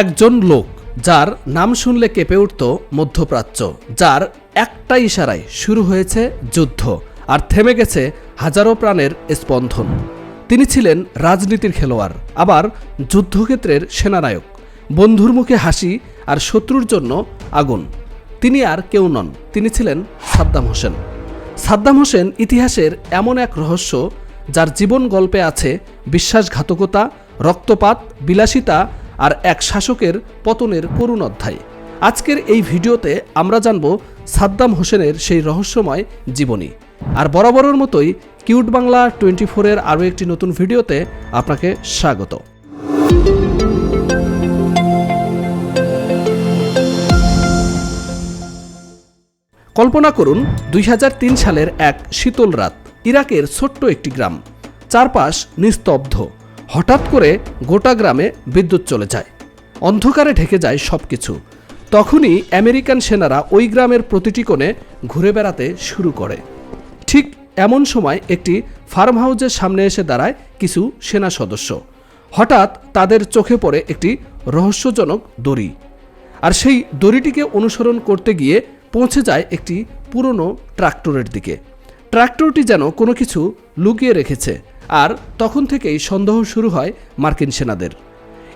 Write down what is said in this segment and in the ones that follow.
একজন লোক যার নাম শুনলে কেঁপে উঠত মধ্যপ্রাচ্য, যার একটা ইশারায় শুরু হয়েছে যুদ্ধ আর থেমে গেছে হাজারো প্রাণের স্পন্দন। তিনি ছিলেন রাজনীতির খেলোয়াড়, আবার যুদ্ধক্ষেত্রের সেনানায়ক। বন্ধুর মুখে হাসি আর শত্রুর জন্য আগুন। তিনি আর কেউ নন, তিনি ছিলেন সাদ্দাম হোসেন। সাদ্দাম হোসেন ইতিহাসের এমন এক রহস্য যার জীবন গল্পে আছে বিশ্বাসঘাতকতা, রক্তপাত, বিলাসিতা আর এক শাসকের পতনের করুণ অধ্যায়। আজকের এই ভিডিওতে আমরা জানব সাদ্দাম হোসেনের সেই রহস্যময় জীবনী। আর বরাবরের মতোই কিউট বাংলা টোয়েন্টি ফোরের আরও একটি নতুন ভিডিওতে আপনাকে স্বাগত। কল্পনা করুন, দুই হাজার তিন সালের এক শীতল রাত, ইরাকের ছোট্ট একটি গ্রাম। চারপাশ নিস্তব্ধ। হঠাৎ করে গোটা গ্রামে বিদ্যুৎ চলে যায়। অন্ধকারে ঢেকে যায় সব কিছু তখনই আমেরিকান সেনারা ওই গ্রামের প্রতিটি কোণে ঘুরে বেড়াতে শুরু করে। ঠিক এমন সময় একটি ফার্ম হাউসের সামনে এসে দাঁড়ায় কিছু সেনা সদস্য। হঠাৎ তাদের চোখে পড়ে একটি রহস্যজনক দড়ি। আর সেই দড়িটিকে অনুসরণ করতে গিয়ে পৌঁছে যায় একটি পুরনো ট্রাক্টরের দিকে। ট্রাক্টরটি যেন কোনো কিছু লুকিয়ে রেখেছে। আর তখন থেকেই সন্দেহ শুরু হয় মার্কিন সেনাদের।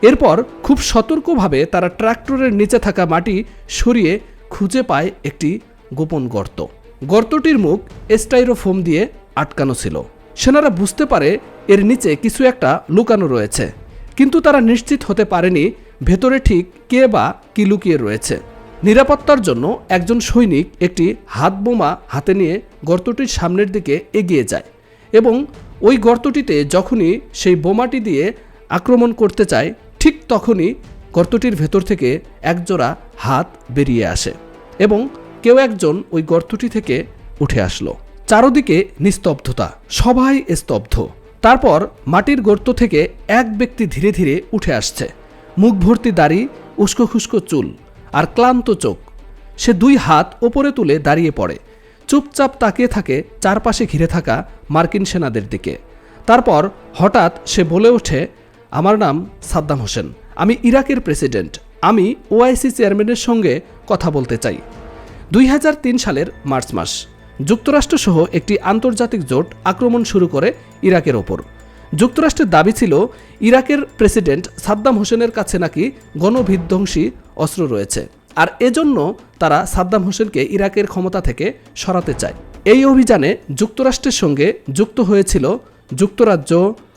এরপর খুব সতর্কভাবে তারা ট্রাক্টরের নিচে থাকা মাটি সরিয়ে খুঁজে পায় একটি গোপন গর্ত। গর্তটির মুখ স্টাইরোফোম দিয়ে আটকানো ছিল। সেনারা বুঝতে পারে এর নিচে কিছু একটা লুকানো রয়েছে, কিন্তু তারা নিশ্চিত হতে পারেনি ভেতরে ঠিক কে বা কি লুকিয়ে রয়েছে। নিরাপত্তার জন্য একজন সৈনিক একটি হাত বোমা হাতে নিয়ে গর্তটির সামনের দিকে এগিয়ে যায় এবং ওই গর্তটিতে যখনই সেই বোমাটি দিয়ে আক্রমণ করতে চায়, ঠিক তখনই গর্তটির ভেতর থেকে একজোড়া হাত বেরিয়ে আসে এবং কেউ একজন ওই গর্তটি থেকে উঠে আসলো। চারদিকে নিস্তব্ধতা, সবাই স্তব্ধ। তারপর মাটির গর্ত থেকে এক ব্যক্তি ধীরে ধীরে উঠে আসছে। মুখ ভর্তি দাড়ি, উস্কো খুস্কো চুল আর ক্লান্ত চোখ। সে দুই হাত ওপরে তুলে দাঁড়িয়ে পড়ে। চুপচাপ তাকিয়ে থাকে চারপাশে ঘিরে থাকা মার্কিন সেনাদের দিকে। তারপর হঠাৎ সে বলে ওঠে, আমার নাম সাদ্দাম হোসেন। আমি ইরাকের প্রেসিডেন্ট। আমি ওআইসি চেয়ারম্যানের সঙ্গে কথা বলতে চাই। দুই হাজার তিন সালের মার্চ মাস। যুক্তরাষ্ট্রসহ একটি আন্তর্জাতিক জোট আক্রমণ শুরু করে ইরাকের ওপর। যুক্তরাষ্ট্রের দাবি ছিল, ইরাকের প্রেসিডেন্ট সাদ্দাম হোসেনের কাছে নাকি গণবিধ্বংসী অস্ত্র রয়েছে। আর এজন্য তারা সাদ্দাম হোসেনকে ইরাকের ক্ষমতা থেকে সরাতে চায়। এই অভিযানে যুক্তরাষ্ট্রের সঙ্গে যুক্ত হয়েছিল যুক্তরাজ্য,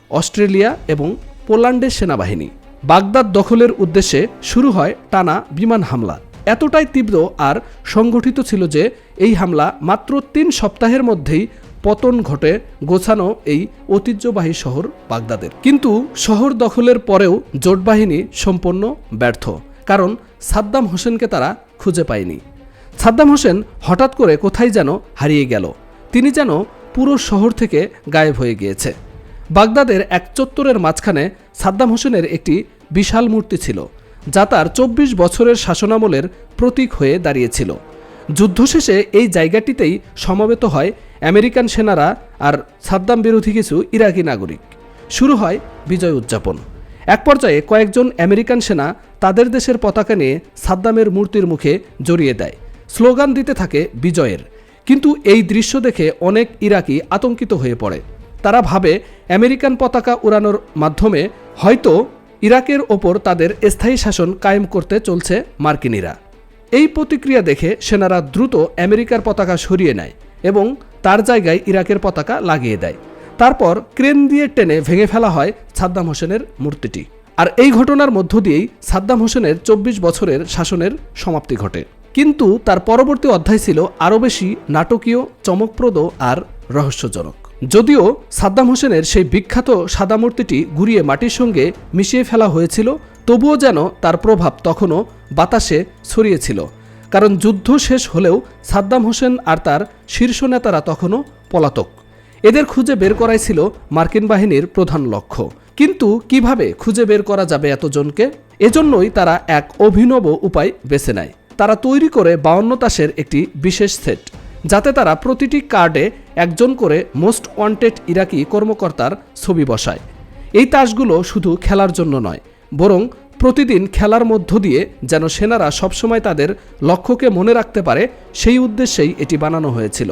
অস্ট্রেলিয়া এবং পোল্যান্ডের সেনাবাহিনী। বাগদাদ দখলের উদ্দেশ্যে শুরু হয় টানা বিমান হামলা। এতটাই তীব্র আর সংগঠিত ছিল যে এই হামলা মাত্র তিন সপ্তাহের মধ্যেই পতন ঘটে গোছানো এই ঐতিহ্যবাহী শহর বাগদাদের। কিন্তু শহর দখলের পরেও জোট বাহিনী সম্পূর্ণ ব্যর্থ। কারণ সাদ্দাম হোসেনকে তারা খুঁজে পায়নি। সাদ্দাম হোসেন হঠাৎ করে কোথায় যেন হারিয়ে গেল। তিনি যেন পুরো শহর থেকে গায়েব হয়ে গিয়েছে। বাগদাদের এক চত্বরের মাঝখানে সাদ্দাম হোসেনের একটি বিশাল মূর্তি ছিল, যা তার চব্বিশ বছরের শাসনামলের প্রতীক হয়ে দাঁড়িয়েছিল। যুদ্ধ শেষে এই জায়গাটিতেই সমবেত হয় আমেরিকান সেনারা আর সাদ্দাম বিরোধী কিছু ইরাকি নাগরিক। শুরু হয় বিজয় উদযাপন। এক পর্যায়ে কয়েকজন আমেরিকান সেনা তাদের দেশের পতাকা নিয়ে সাদ্দামের মূর্তির মুখে জড়িয়ে দেয়। স্লোগান দিতে থাকে বিজয়ের। কিন্তু এই দৃশ্য দেখে অনেক ইরাকি আতঙ্কিত হয়ে পড়ে। তারা ভাবে আমেরিকান পতাকা উড়ানোর মাধ্যমে হয়তো ইরাকের ওপর তাদের স্থায়ী শাসন কায়েম করতে চলছে মার্কিনীরা। এই প্রতিক্রিয়া দেখে সেনারা দ্রুত আমেরিকার পতাকা সরিয়ে নেয় এবং তার জায়গায় ইরাকের পতাকা লাগিয়ে দেয়। তারপর ক্রেন দিয়ে টেনে ভেঙে ফেলা হয় সাদ্দাম হোসেনের মূর্তিটি। আর এই ঘটনার মধ্য দিয়েই সাদ্দাম হোসেনের চব্বিশ বছরের শাসনের সমাপ্তি ঘটে। কিন্তু তার পরবর্তী অধ্যায় ছিল আরও বেশি নাটকীয়, চমকপ্রদ আর রহস্যজনক। যদিও সাদ্দাম হোসেনের সেই বিখ্যাত সাদা মূর্তিটি গুড়িয়ে মাটির সঙ্গে মিশিয়ে ফেলা হয়েছিল, তবুও যেন তার প্রভাব তখনও বাতাসে ছড়িয়েছিল। কারণ যুদ্ধ শেষ হলেও সাদ্দাম হোসেন আর তার শীর্ষ নেতারা তখনও পলাতক। এদের খুঁজে বের করাই ছিল মার্কিন বাহিনীর প্রধান লক্ষ্য। কিন্তু কীভাবে খুঁজে বের করা যাবে এতজনকে? এজন্যই তারা এক অভিনব উপায় বেছে নেয়। তারা তৈরি করে বাউন্ন তাসের একটি বিশেষ সেট, যাতে তারা প্রতিটি কার্ডে একজন করে মোস্ট ওয়ান্টেড ইরাকি কর্মকর্তার ছবি বসায়। এই তাসগুলো শুধু খেলার জন্য নয়, বরং প্রতিদিন খেলার মধ্য দিয়ে যেন সেনারা সবসময় তাদের লক্ষ্যকে মনে রাখতে পারে, সেই উদ্দেশ্যেই এটি বানানো হয়েছিল।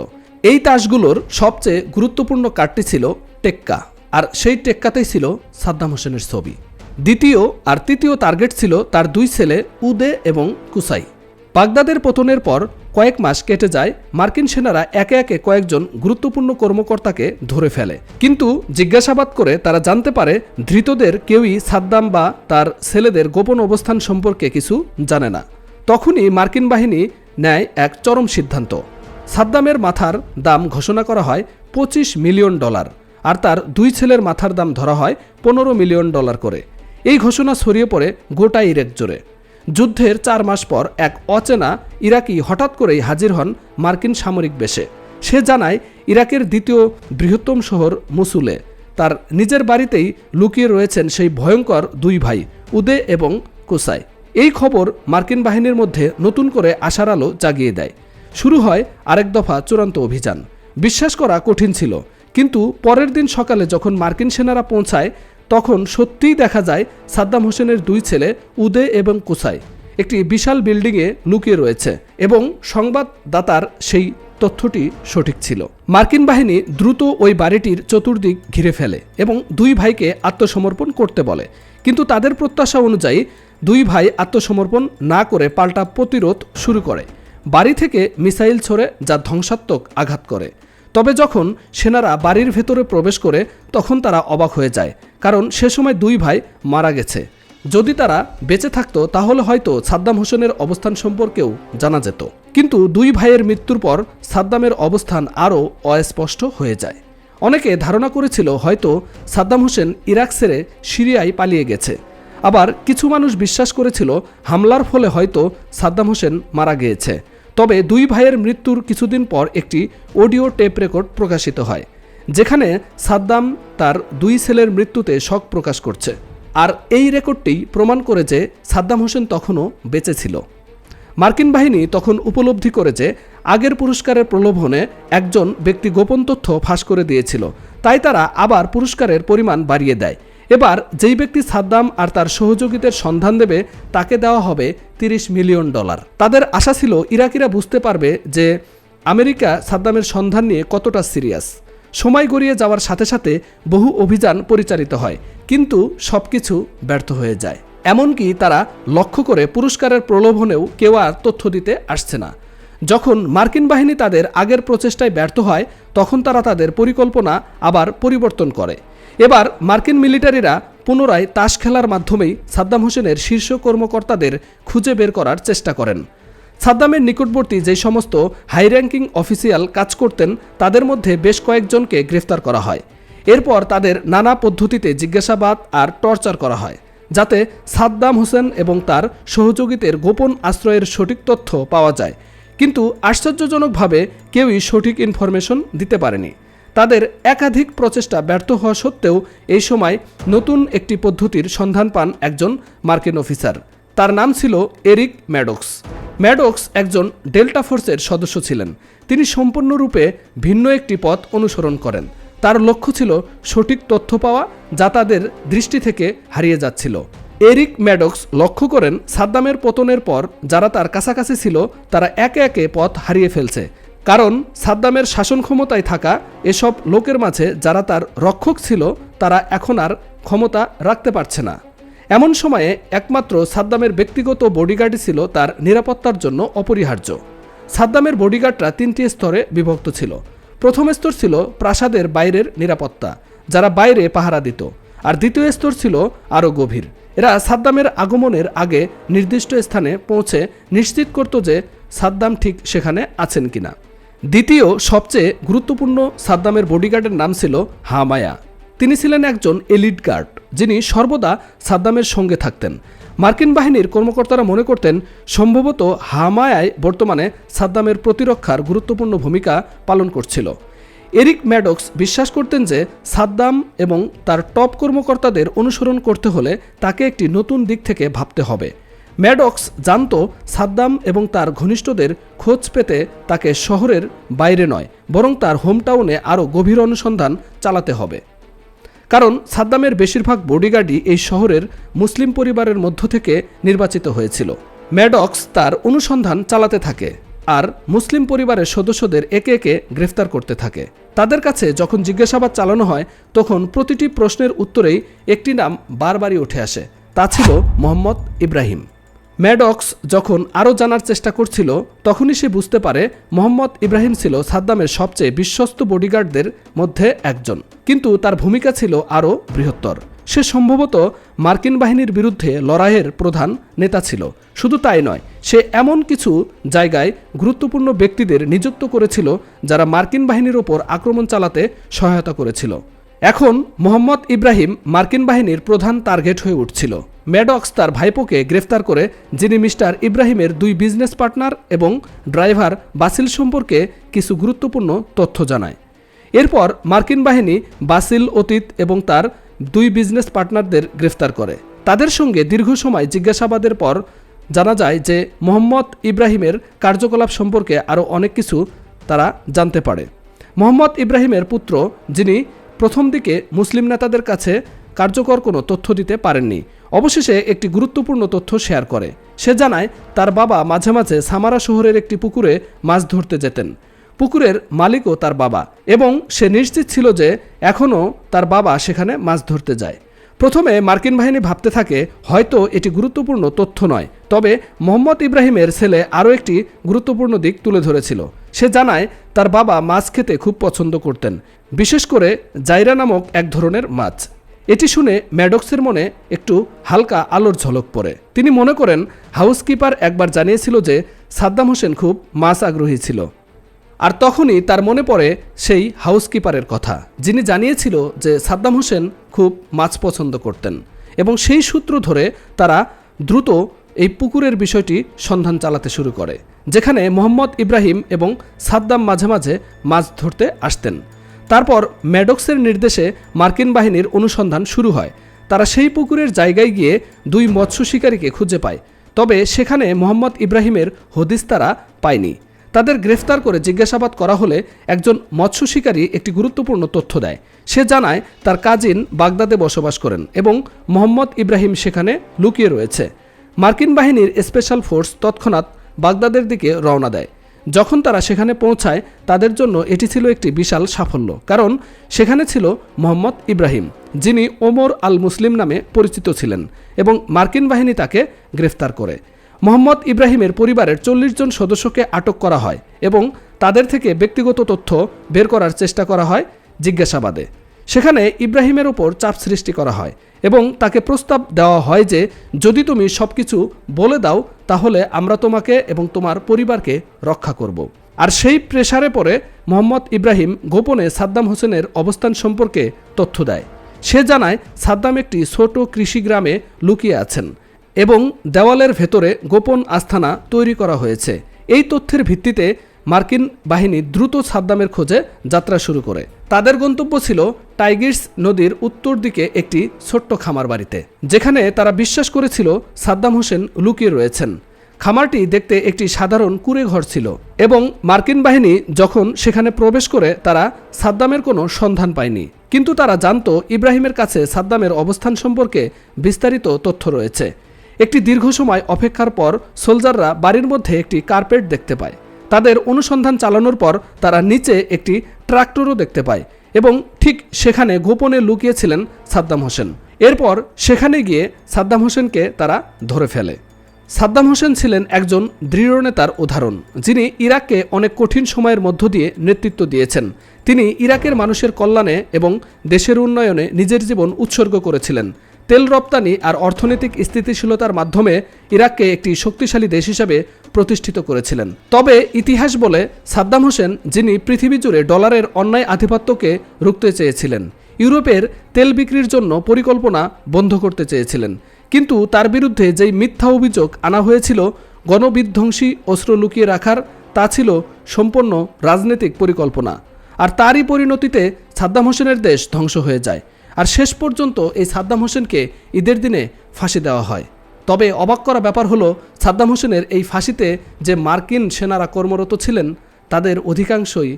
এই তাসগুলোর সবচেয়ে গুরুত্বপূর্ণ কার্ডটি ছিল টেক্কা। আর সেই টেক্কাতেই ছিল সাদ্দাম হোসেনের ছবি। দ্বিতীয় আর তৃতীয় টার্গেট ছিল তার দুই ছেলে উদে এবং কুসাই। বাগদাদের পতনের পর কয়েক মাস কেটে যায়, মার্কিন সেনারা একে একে কয়েকজন গুরুত্বপূর্ণ কর্মকর্তাকে ধরে ফেলে। কিন্তু জিজ্ঞাসাবাদ করে তারা জানতে পারে, ধৃতদের কেউই সাদ্দাম বা তার ছেলেদের গোপন অবস্থান সম্পর্কে কিছু জানে না। তখনই মার্কিন বাহিনী নেয় এক চরম সিদ্ধান্ত। সাদ্দামের মাথার দাম ঘোষণা করা হয় পঁচিশ মিলিয়ন ডলার। আর তার দুই ছেলের মাথার দাম ধরা হয় পনেরো মিলিয়ন ডলার করে। এই ঘোষণা ছড়িয়ে পড়ে গোটা ইরেক জুড়ে। যুদ্ধের চার মাস পর এক অচেনা ইরাকি হঠাৎ করেই হাজির হন মার্কিন সামরিক বেশে। সে জানায়, ইরাকের দ্বিতীয় বৃহত্তম শহর মুসুলে। তার নিজের বাড়িতেই লুকিয়ে রয়েছেন সেই ভয়ঙ্কর দুই ভাই, উদে এবং কুসাই। এই খবর মার্কিন বাহিনীর মধ্যে নতুন করে আশার আলো জাগিয়ে দেয়। শুরু হয় আরেক দফা চূড়ান্ত অভিযান। বিশ্বাস করা কঠিন ছিল কিন্তু পরের দিন সকালে যখন মার্কিন সেনারা পৌঁছায়, তখন সত্যিই দেখা যায় সাদ্দাম হোসেনের দুই ছেলে উদে এবং কুসাই একটি বিশাল বিল্ডিংয়ে লুকিয়ে রয়েছে এবং সংবাদদাতার সেই তথ্যটি সঠিক ছিল। মার্কিন বাহিনী দ্রুত ওই বাড়িটির চতুর্দিক ঘিরে ফেলে এবং দুই ভাইকে আত্মসমর্পণ করতে বলে। কিন্তু তাদের প্রত্যাশা অনুযায়ী দুই ভাই আত্মসমর্পণ না করে পাল্টা প্রতিরোধ শুরু করে। বাড়ি থেকে মিসাইল ছড়ে যা ধ্বংসাত্মক আঘাত করে। তবে যখন সেনারা বাড়ির ভেতরে প্রবেশ করে, তখন তারা অবাক হয়ে যায়, কারণ সে সময় দুই ভাই মারা গেছে। যদি তারা বেঁচে থাকতো, তাহলে হয়তো সাদ্দাম হোসেনের অবস্থান সম্পর্কেও জানা যেত। কিন্তু দুই ভাইয়ের মৃত্যুর পর সাদ্দামের অবস্থান আরও অস্পষ্ট হয়ে যায়। অনেকে ধারণা করেছিল হয়তো সাদ্দাম হোসেন ইরাক ছেড়ে সিরিয়ায় পালিয়ে গেছে। আবার কিছু মানুষ বিশ্বাস করেছিল হামলার ফলে হয়তো সাদ্দাম হোসেন মারা গিয়েছে। তবে দুই ভাইয়ের মৃত্যুর কিছুদিন পর একটি অডিও টেপ রেকর্ড প্রকাশিত হয়, যেখানে সাদ্দাম তার দুই ছেলের মৃত্যুতে শোক প্রকাশ করছে। আর এই রেকর্ডটি প্রমাণ করে যে সাদ্দাম হোসেন তখনও বেঁচে ছিল। মার্কিন বাহিনী তখন উপলব্ধি করে যে আগের পুরস্কারের প্রলোভনে একজন ব্যক্তি গোপন তথ্য ফাঁস করে দিয়েছিল, তাই তারা আবার পুরস্কারের পরিমাণ বাড়িয়ে দেয়। এবার যেই ব্যক্তি সাদ্দাম আর তার সহযোগীদের সন্ধান দেবে, তাকে দেওয়া হবে তিরিশ মিলিয়ন ডলার। তাদের আশা ছিল ইরাকিরা বুঝতে পারবে যে আমেরিকা সাদ্দামের সন্ধান নিয়ে কতটা সিরিয়াস। সময় গড়িয়ে যাওয়ার সাথে সাথে বহু অভিযান পরিচালিত হয়, কিন্তু সবকিছু ব্যর্থ হয়ে যায়। এমনকি তারা লক্ষ্য করে পুরস্কারের প্রলোভনেও কেউ আর তথ্য দিতে আসছে না। যখন মার্কিন বাহিনী তাদের আগের প্রচেষ্টায় ব্যর্থ হয়, তখন তারা তাদের পরিকল্পনা আবার পরিবর্তন করে। এবার মার্কিন মিলিটারিরা পুনরায় তাস খেলার মাধ্যমেই সাদ্দাম হোসেনের শীর্ষ কর্মকর্তাদের খুঁজে বের করার চেষ্টা করেন। সাদ্দামের নিকটবর্তী যে সমস্ত হাই র্যাঙ্কিং অফিসিয়াল কাজ করতেন, তাদের মধ্যে বেশ কয়েকজনকে গ্রেফতার করা হয়। এরপর তাদের নানা পদ্ধতিতে জিজ্ঞাসাবাদ আর টর্চার করা হয়, যাতে সাদ্দাম হোসেন এবং তার সহযোগীদের গোপন আশ্রয়ের সঠিক তথ্য পাওয়া যায়। কিন্তু আশ্চর্যজনকভাবে কেউই সঠিক ইনফরমেশন দিতে পারেনি। তাদের একাধিক প্রচেষ্টা ব্যর্থ হওয়া সত্ত্বেও এই সময় নতুন একটি পদ্ধতির সন্ধান পান একজন মার্কিন অফিসার। তার নাম ছিল এরিক ম্যাডক্স। ম্যাডক্স একজন ডেল্টা ফোর্সের সদস্য ছিলেন। তিনি সম্পূর্ণরূপে ভিন্ন একটি পথ অনুসরণ করেন। তার লক্ষ্য ছিল সঠিক তথ্য পাওয়া যা তাদের দৃষ্টি থেকে হারিয়ে যাচ্ছিল। এরিক ম্যাডক্স লক্ষ্য করেন সাদ্দামের পতনের পর যারা তার কাছাকাছি ছিল, তারা একে একে পথ হারিয়ে ফেলছে। কারণ সাদ্দামের শাসন ক্ষমতায় থাকা এসব লোকের মাঝে যারা তার রক্ষক ছিল, তারা এখন আর ক্ষমতা রাখতে পারছে না। এমন সময়ে একমাত্র সাদ্দামের ব্যক্তিগত বডিগার্ডই ছিল তার নিরাপত্তার জন্য অপরিহার্য। সাদ্দামের বডিগার্ডরা তিনটি স্তরে বিভক্ত ছিল। প্রথম স্তর ছিল প্রাসাদের বাইরের নিরাপত্তা, যারা বাইরে পাহারা দিত। আর দ্বিতীয় স্তর ছিল আরও গভীর। এরা সাদ্দামের আগমনের আগে নির্দিষ্ট স্থানে পৌঁছে নিশ্চিত করত যে সাদ্দাম ঠিক সেখানে আছেন কিনা। দ্বিতীয় সবচেয়ে গুরুত্বপূর্ণ সাদ্দামের বডিগার্ডের নাম ছিল হামায়া। তিনি ছিলেন একজন এলিট গার্ড যিনি সর্বদা সাদ্দামের সঙ্গে থাকতেন। মার্কিন বাহিনীর কর্মকর্তারা মনে করতেন, সম্ভবত হামায়ায় বর্তমানে সাদ্দামের প্রতিরক্ষার গুরুত্বপূর্ণ ভূমিকা পালন করছিল। এরিক ম্যাডক্স বিশ্বাস করতেন যে সাদ্দাম এবং তার টপ কর্মকর্তাদের অনুসরণ করতে হলে তাকে একটি নতুন দিক থেকে ভাবতে হবে। ম্যাডক্স জানত সাদ্দাম এবং তার ঘনিষ্ঠদের খোঁজ পেতে তাকে শহরের বাইরে নয়, বরং তার হোমটাউনে আরও গভীর অনুসন্ধান চালাতে হবে। কারণ সাদ্দামের বেশিরভাগ বডিগার্ডই এই শহরের মুসলিম পরিবারের মধ্য থেকে নির্বাচিত হয়েছিল। ম্যাডক্স তার অনুসন্ধান চালাতে থাকে আর মুসলিম পরিবারের সদস্যদের একে একে গ্রেফতার করতে থাকে। তাদের কাছে যখন জিজ্ঞাসাবাদ চালানো হয়, তখন প্রতিটি প্রশ্নের উত্তরেই একটি নাম বারবারই উঠে আসে। তা ছিল মোহাম্মদ ইব্রাহিম। ম্যাডক্স যখন আরও জানার চেষ্টা করছিল, তখনই সে বুঝতে পারে মোহাম্মদ ইব্রাহিম ছিল সাদ্দামের সবচেয়ে বিশ্বস্ত বডিগার্ডদের মধ্যে একজন। কিন্তু তার ভূমিকা ছিল আরও বৃহত্তর। সে সম্ভবত মার্কিন বাহিনীর বিরুদ্ধে লড়াইয়ের প্রধান নেতা ছিল। শুধু তাই নয়, সে এমন কিছু জায়গায় গুরুত্বপূর্ণ ব্যক্তিদের নিযুক্ত করেছিল, যারা মার্কিন বাহিনীর ওপর আক্রমণ চালাতে সহায়তা করেছিল। এখন মোহাম্মদ ইব্রাহিম মার্কিন বাহিনীর প্রধান টার্গেট হয়ে উঠছিল। ম্যাডক্স তার ভাইপোকে গ্রেফতার করে, যিনি মিস্টার ইব্রাহিমের দুই বিজনেস পার্টনার এবং ড্রাইভার বাসিল সম্পর্কে কিছু গুরুত্বপূর্ণ তথ্য জানায়। এরপর মার্কিন বাহিনী বাসিল, অতীত এবং তার দুই বিজনেস পার্টনারদের গ্রেফতার করে। তাদের সঙ্গে দীর্ঘ সময় জিজ্ঞাসাবাদের পর জানা যায় যে মোহাম্মদ ইব্রাহিমের কার্যকলাপ সম্পর্কে আরও অনেক কিছু তারা জানতে পারে। মোহাম্মদ ইব্রাহিমের পুত্র, যিনি প্রথম দিকে মুসলিম নেতাদের কাছে কার্যকর কোনো তথ্য দিতে পারেননি। অবশেষে একটি গুরুত্বপূর্ণ তথ্য শেয়ার করে। সে জানায়, তার বাবা মাঝে মাঝে সামারা শহরের একটি পুকুরে মাছ ধরতে যেতেন। পুকুরের মালিকও তার বাবা এবং সে নিশ্চিত ছিল যে এখনও তার বাবা সেখানে মাছ ধরতে যায়। প্রথমে মার্কিন বাহিনী ভাবতে থাকে, হয়তো এটি গুরুত্বপূর্ণ তথ্য নয়, তবে মোহাম্মদ ইব্রাহিমের ছেলে আরও একটি গুরুত্বপূর্ণ দিক তুলে ধরেছিল। সে জানায়, তার বাবা মাছ খেতে খুব পছন্দ করতেন। বিশেষ করে জাইরা নামক এক ধরনের মাছ। এটি শুনে ম্যাডক্সের মনে একটু হালকা আলোর ঝলক পড়ে। তিনি মনে করেন, হাউসকিপার একবার জানিয়েছিল যে সাদ্দাম হোসেন খুব মাছ আগ্রহী ছিল। আর তখনই তার মনে পড়ে সেই হাউসকিপারের কথা। যিনি জানিয়েছিল যে সাদ্দাম হোসেন খুব মাছ পছন্দ করতেন এবং সেই সূত্র ধরে তারা দ্রুত এই পুকুরের বিষয়টি সন্ধান চালাতে শুরু করে, যেখানে মোহাম্মদ ইব্রাহিম এবং সাদ্দাম মাঝে মাঝে মাছ ধরতে আসতেন। তারপর ম্যাডক্সের নির্দেশে মার্কিন বাহিনীর অনুসন্ধান শুরু হয়। তারা সেই পুকুরের জায়গায় গিয়ে দুই মৎস্য শিকারীকে খুঁজে পায়। তবে সেখানে মোহাম্মদ ইব্রাহিমের হদিস তারা পায়নি। তাদের গ্রেফতার করে জিজ্ঞাসাবাদ করা হলে একজন মৎস্য শিকারী একটি গুরুত্বপূর্ণ তথ্য দেয়। সে জানায়, তার কাজিন বাগদাদে বসবাস করেন এবং মোহাম্মদ ইব্রাহিম সেখানে লুকিয়ে রয়েছে। মার্কিন বাহিনীর স্পেশাল ফোর্স তৎক্ষণাৎ বাগদাদের দিকে রওনা দেয়। যখন তারা সেখানে পৌঁছায়, তাদের জন্য এটি ছিল একটি বিশাল সাফল্য। কারণ সেখানে ছিল মোহাম্মদ ইব্রাহিম, যিনি ওমর আল মুসলিম নামে পরিচিত ছিলেন এবং মার্কিন বাহিনী তাকে গ্রেফতার করে। মোহাম্মদ ইব্রাহিমের পরিবারের চল্লিশ জন সদস্যকে আটক করা হয় এবং তাদের থেকে ব্যক্তিগত তথ্য বের করার চেষ্টা করা হয় জিজ্ঞাসাবাদে। সেখানে ইব্রাহিমের ওপর চাপ সৃষ্টি করা হয় এবং তাকে প্রস্তাব দেওয়া হয় যে, যদি তুমি সব কিছু বলে দাও, তাহলে আমরা তোমাকে এবং তোমার পরিবারকে রক্ষা করব। আর সেই প্রেসারে পরে মোহাম্মদ ইব্রাহিম গোপনে সাদ্দাম হোসেনের অবস্থান সম্পর্কে তথ্য দেয়। সে জানায়, সাদ্দাম একটি ছোট কৃষি গ্রামে লুকিয়ে আছেন এবং দেওয়ালের ভেতরে গোপন আস্থানা তৈরি করা হয়েছে। এই তথ্যের ভিত্তিতে মার্কিন বাহিনী দ্রুত সাদ্দামের খোঁজে যাত্রা শুরু করে। তাদের গন্তব্য ছিল টাইগির্স নদীর উত্তর দিকে একটি ছোট্ট খামার বাড়িতে, যেখানে তারা বিশ্বাস করেছিল সাদ্দাম হোসেন লুকিয়ে রয়েছেন। খামারটি দেখতে একটি সাধারণ কুড়ে ঘর ছিল এবং মার্কিন বাহিনী যখন সেখানে প্রবেশ করে, তারা সাদ্দামের কোনো সন্ধান পায়নি। কিন্তু তারা জানত ইব্রাহিমের কাছে সাদ্দামের অবস্থান সম্পর্কে বিস্তারিত তথ্য রয়েছে। একটি দীর্ঘ সময় অপেক্ষার পর সোলজাররা বাড়ির মধ্যে একটি কার্পেট দেখতে পায়। তাদের অনুসন্ধান চালানোর পর তারা নিচে একটি ট্রাক্টরও দেখতে পায় এবং ঠিক সেখানে গোপনে লুকিয়েছিলেন সাদ্দাম হোসেন। এরপর সেখানে গিয়ে সাদ্দাম হোসেনকে তারা ধরে ফেলে। সাদ্দাম হোসেন ছিলেন একজন দৃঢ় নেতার উদাহরণ, যিনি ইরাককে অনেক কঠিন সময়ের মধ্য দিয়ে নেতৃত্ব দিয়েছেন। তিনি ইরাকের মানুষের কল্যাণে এবং দেশের উন্নয়নে নিজের জীবন উৎসর্গ করেছিলেন। তেল রপ্তানি আর অর্থনৈতিক স্থিতিশীলতার মাধ্যমে ইরাককে একটি শক্তিশালী দেশ হিসেবে প্রতিষ্ঠিত করেছিলেন। তবে ইতিহাস বলে সাদ্দাম হোসেন, যিনি পৃথিবী জুড়ে ডলারের অন্যায় আধিপত্যকে রুখতে চেয়েছিলেন, ইউরোপের তেল বিক্রির জন্য পরিকল্পনা বন্ধ করতে চেয়েছিলেন। কিন্তু তার বিরুদ্ধে যেই মিথ্যা অভিযোগ আনা হয়েছিল, গণবিধ্বংসী অস্ত্র লুকিয়ে রাখার, তা ছিল সম্পূর্ণ রাজনৈতিক পরিকল্পনা। আর তারই পরিণতিতে সাদ্দাম হোসেনের দেশ ধ্বংস হয়ে যায়। আর শেষ পর্যন্ত এই সাদ্দাম হোসেনকে ঈদের দিনে ফাঁসি দেওয়া হয়। তবে অবাক করা ব্যাপার হলো, সাদ্দাম হোসেনের এই ফাঁসিতে যে মার্কিন সেনারা কর্মরত ছিলেন, তাদের অধিকাংশই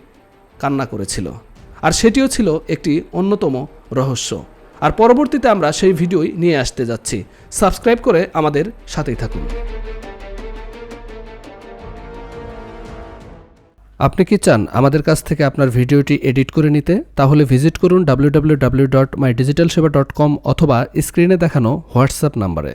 কান্না করেছিল। আর সেটিও ছিল একটি অন্যতম রহস্য। আর পরবর্তীতে আমরা সেই ভিডিওই নিয়ে আসতে যাচ্ছি। সাবস্ক্রাইব করে আমাদের সাথেই থাকুন। আপনি কি চান আমাদের কাছ থেকে আপনার ভিডিওটি এডিট করে নিতে? তাহলে ভিজিট করুন W W dot my digital Seba dot com অথবা স্ক্রিনে দেখানো হোয়াটসঅ্যাপ নাম্বারে।